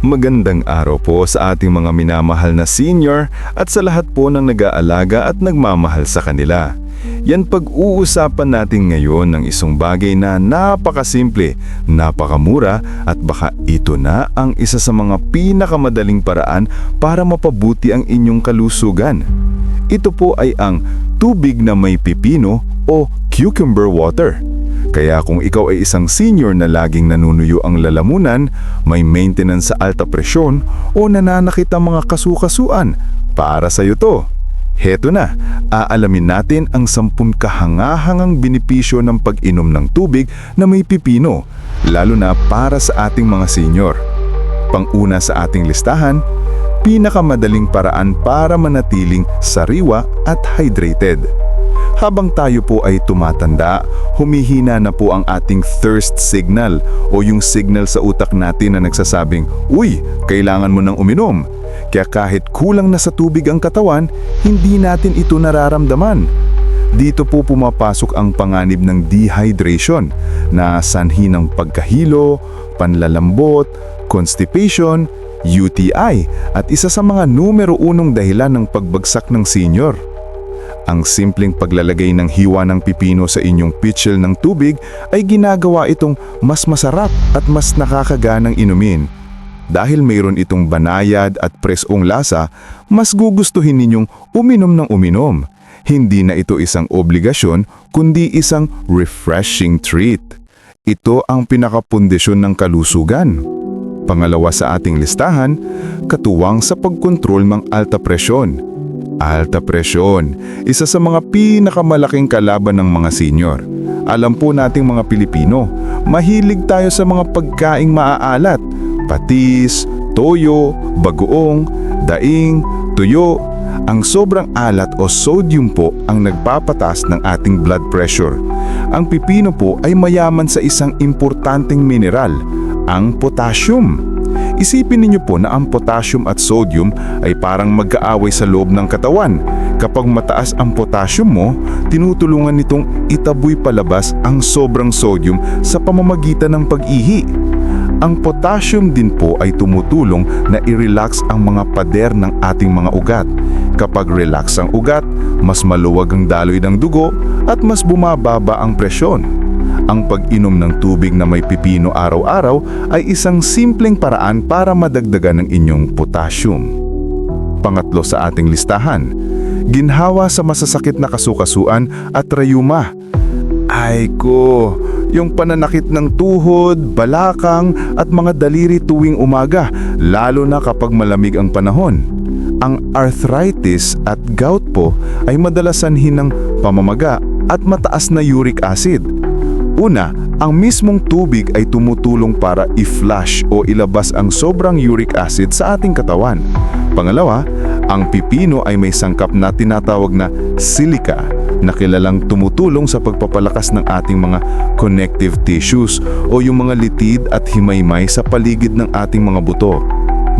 Magandang araw po sa ating mga minamahal na senior at sa lahat po ng nag-aalaga at nagmamahal sa kanila. Yan pag-uusapan natin ngayon ng isang bagay na napakasimple, napakamura at baka ito na ang isa sa mga pinakamadaling paraan para mapabuti ang inyong kalusugan. Ito po ay ang tubig na may pipino o cucumber water. Kaya kung ikaw ay isang senior na laging nanunuyo ang lalamunan, may maintenance sa alta presyon o nananakit ang mga kasukasuan, para sa iyo to. Heto na, aalamin natin ang sampun kahangahangang benepisyo ng pag-inom ng tubig na may pipino, lalo na para sa ating mga senior. Panguna sa ating listahan, pinakamadaling paraan para manatiling sariwa at hydrated. Habang tayo po ay tumatanda, humihina na po ang ating thirst signal o yung signal sa utak natin na nagsasabing, Uy, kailangan mo nang uminom. Kaya kahit kulang na sa tubig ang katawan, hindi natin ito nararamdaman. Dito po pumapasok ang panganib ng dehydration na sanhi ng pagkahilo, panlalambot, constipation, UTI at isa sa mga numero unong dahilan ng pagbagsak ng senior. Ang simpleng paglalagay ng hiwa ng pipino sa inyong pitchel ng tubig ay ginagawa itong mas masarap at mas nakakaganang inumin. Dahil mayroon itong banayad at presong lasa, mas gugustuhin ninyong uminom ng uminom. Hindi na ito isang obligasyon, kundi isang refreshing treat. Ito ang pinakapundesyon ng kalusugan. Pangalawa sa ating listahan, katuwang sa pagkontrol ng alta presyon. Alta presyon, isa sa mga pinakamalaking kalaban ng mga senior. Alam po nating mga Pilipino, mahilig tayo sa mga pagkaing maaalat, patis, toyo, bagoong, daing, tuyo. Ang sobrang alat o sodium po ang nagpapatas ng ating blood pressure. Ang pipino po ay mayaman sa isang importanteng mineral, ang potassium. Isipin ninyo po na ang potassium at sodium ay parang magkaaway sa loob ng katawan. Kapag mataas ang potassium mo, tinutulungan nitong itaboy palabas ang sobrang sodium sa pamamagitan ng pag-ihi. Ang potassium din po ay tumutulong na i-relax ang mga pader ng ating mga ugat. Kapag relax ang ugat, mas maluwag ang daloy ng dugo at mas bumababa ang presyon. Ang pag-inom ng tubig na may pipino araw-araw ay isang simpleng paraan para madagdagan ng inyong potassium. Pangatlo sa ating listahan, ginhawa sa masasakit na kasukasuan at rayuma. Ay ko, yung pananakit ng tuhod, balakang at mga daliri tuwing umaga, lalo na kapag malamig ang panahon. Ang arthritis at gout po ay madalas sanhin ng pamamaga at mataas na uric acid. Una, ang mismong tubig ay tumutulong para i-flush o ilabas ang sobrang uric acid sa ating katawan. Pangalawa, ang pipino ay may sangkap na tinatawag na silica na kilalang tumutulong sa pagpapalakas ng ating mga connective tissues o yung mga litid at himaymay sa paligid ng ating mga buto.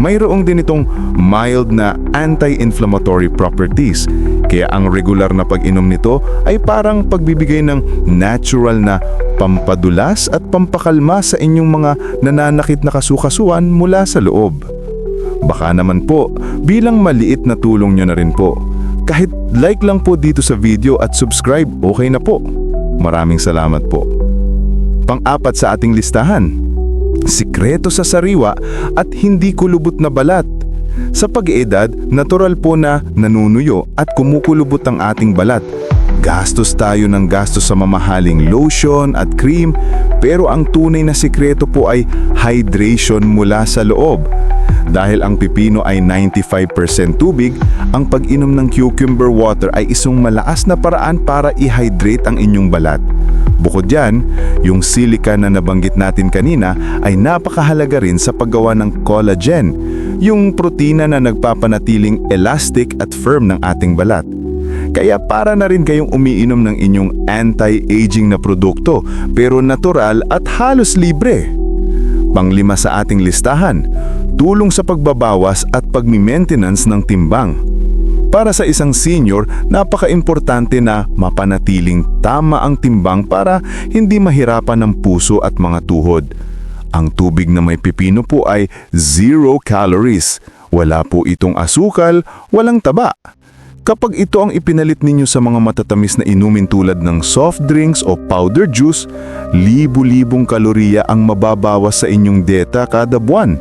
Mayroong din itong mild na anti-inflammatory properties, kaya ang regular na pag-inom nito ay parang pagbibigay ng natural na pampadulas at pampakalma sa inyong mga nananakit na kasukasuan mula sa loob. Baka naman po, bilang maliit na tulong nyo na rin po. Kahit like lang po dito sa video at subscribe, okay na po. Maraming salamat po. Pang-apat sa ating listahan, sikreto sa sariwa at hindi kulubot na balat. Sa pag-eedad, natural po na nanunuyo at kumukulubot ang ating balat. Gastos tayo ng gastos sa mamahaling lotion at cream, pero ang tunay na sikreto po ay hydration mula sa loob. Dahil ang pipino ay 95% tubig, ang pag-inom ng cucumber water ay isang malakas na paraan para i-hydrate ang inyong balat. Bukod dyan, yung silica na nabanggit natin kanina ay napakahalaga rin sa paggawa ng collagen, yung protina na nagpapanatiling elastic at firm ng ating balat. Kaya para na rin kayong umiinom ng inyong anti-aging na produkto pero natural at halos libre. Panglima sa ating listahan, tulong sa pagbabawas at pagmi-maintenance ng timbang. Para sa isang senior, napaka-importante na mapanatiling tama ang timbang para hindi mahirapan ng puso at mga tuhod. Ang tubig na may pipino po ay zero calories. Wala po itong asukal, walang taba. Kapag ito ang ipinalit ninyo sa mga matatamis na inumin tulad ng soft drinks o powder juice, libu-libong kalorya ang mababawas sa inyong dieta kada buwan.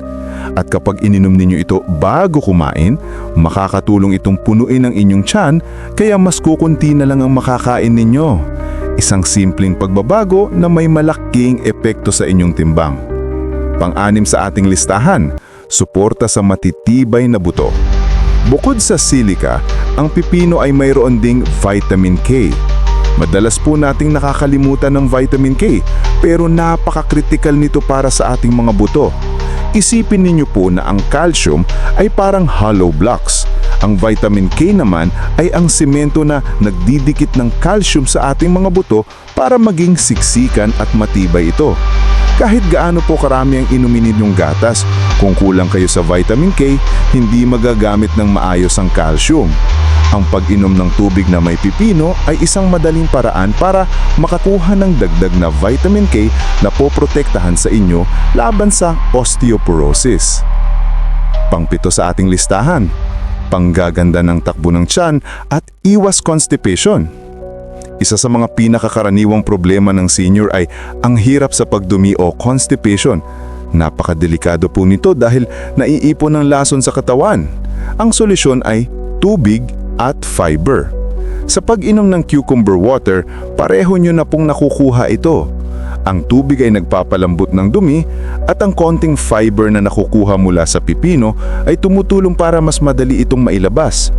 At kapag ininom ninyo ito bago kumain, makakatulong itong punuin ang inyong tiyan kaya mas kukunti na lang ang makakain ninyo. Isang simpleng pagbabago na may malaking epekto sa inyong timbang. Pang-anim sa ating listahan, suporta sa matitibay na buto. Bukod sa silica, ang pipino ay mayroon ding vitamin K. Madalas po nating nakakalimutan ng vitamin K, pero napaka-critical nito para sa ating mga buto. Isipin ninyo po na ang calcium ay parang hollow blocks. Ang vitamin K naman ay ang simento na nagdidikit ng calcium sa ating mga buto para maging siksikan at matibay ito. Kahit gaano po karami ang inumin ninyong gatas, kung kulang kayo sa vitamin K, hindi magagamit ng maayos ang calcium. Ang pag-inom ng tubig na may pipino ay isang madaling paraan para makakuha ng dagdag na vitamin K na poprotektahan sa inyo laban sa osteoporosis. Pangpito sa ating listahan, panggaganda ng takbo ng tiyan at iwas constipation. Isa sa mga pinakakaraniwang problema ng senior ay ang hirap sa pagdumi o constipation. Napakadelikado po nito dahil naiipon ng lason sa katawan. Ang solusyon ay tubig at fiber. Sa pag-inom ng cucumber water, pareho nyo na pong nakukuha ito. Ang tubig ay nagpapalambot ng dumi at ang konting fiber na nakukuha mula sa pipino ay tumutulong para mas madali itong mailabas.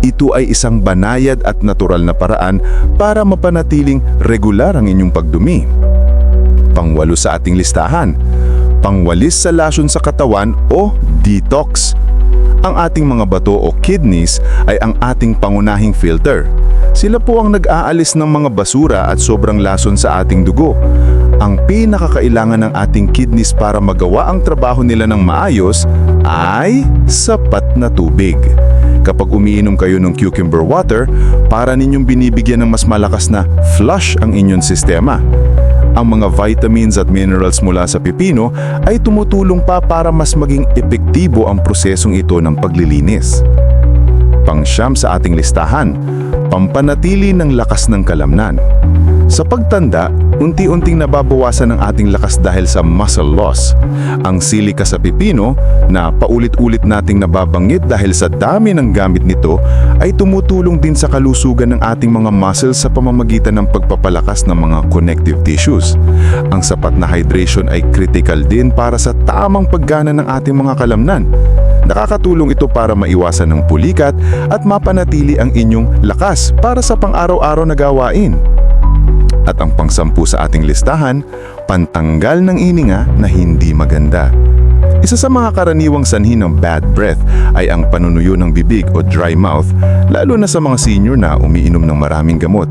Ito ay isang banayad at natural na paraan para mapanatiling regular ang inyong pagdumi. Pangwalo sa ating listahan, pangwalis sa lason sa katawan o detox. Ang ating mga bato o kidneys ay ang ating pangunahing filter. Sila po ang nag-aalis ng mga basura at sobrang lason sa ating dugo. Ang pinakakailangan ng ating kidneys para magawa ang trabaho nila ng maayos ay sapat na tubig. Kapag umiinom kayo ng cucumber water, para ninyong binibigyan ng mas malakas na flush ang inyong sistema. Ang mga vitamins at minerals mula sa pipino ay tumutulong pa para mas maging epektibo ang prosesong ito ng paglilinis. Pangsyam sa ating listahan, pampanatili ng lakas ng kalamnan. Sa pagtanda, unti-unting nababawasan ang ating lakas dahil sa muscle loss. Ang silika sa pipino, na paulit-ulit nating nababanggit dahil sa dami ng gamit nito, ay tumutulong din sa kalusugan ng ating mga muscles sa pamamagitan ng pagpapalakas ng mga connective tissues. Ang sapat na hydration ay critical din para sa tamang paggana ng ating mga kalamnan. Nakakatulong ito para maiwasan ng pulikat at mapanatili ang inyong lakas para sa pang-araw-araw na gawain. At ang pangsampu sa ating listahan, pantanggal ng ininga na hindi maganda. Isa sa mga karaniwang sanhi ng bad breath ay ang panunuyo ng bibig o dry mouth, lalo na sa mga senior na umiinom ng maraming gamot.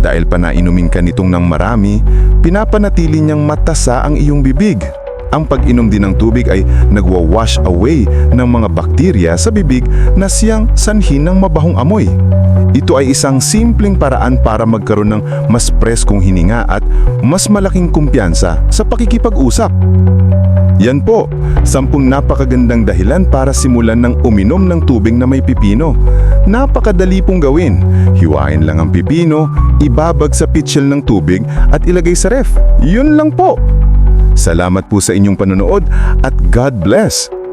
Dahil pa nainumin ka nitong ng marami, pinapanatili niyang matasa ang iyong bibig. Ang pag-inom din ng tubig ay nagwa-wash away ng mga bakterya sa bibig na siyang sanhi ng mabahong amoy. Ito ay isang simpleng paraan para magkaroon ng mas preskong hininga at mas malaking kumpiyansa sa pakikipag-usap. Yan po, sampung napakagandang dahilan para simulan ng uminom ng tubig na may pipino. Napakadali pong gawin. Hiwain lang ang pipino, ibabag sa pitchel ng tubig at ilagay sa ref. Yun lang po. Salamat po sa inyong panonood at God bless!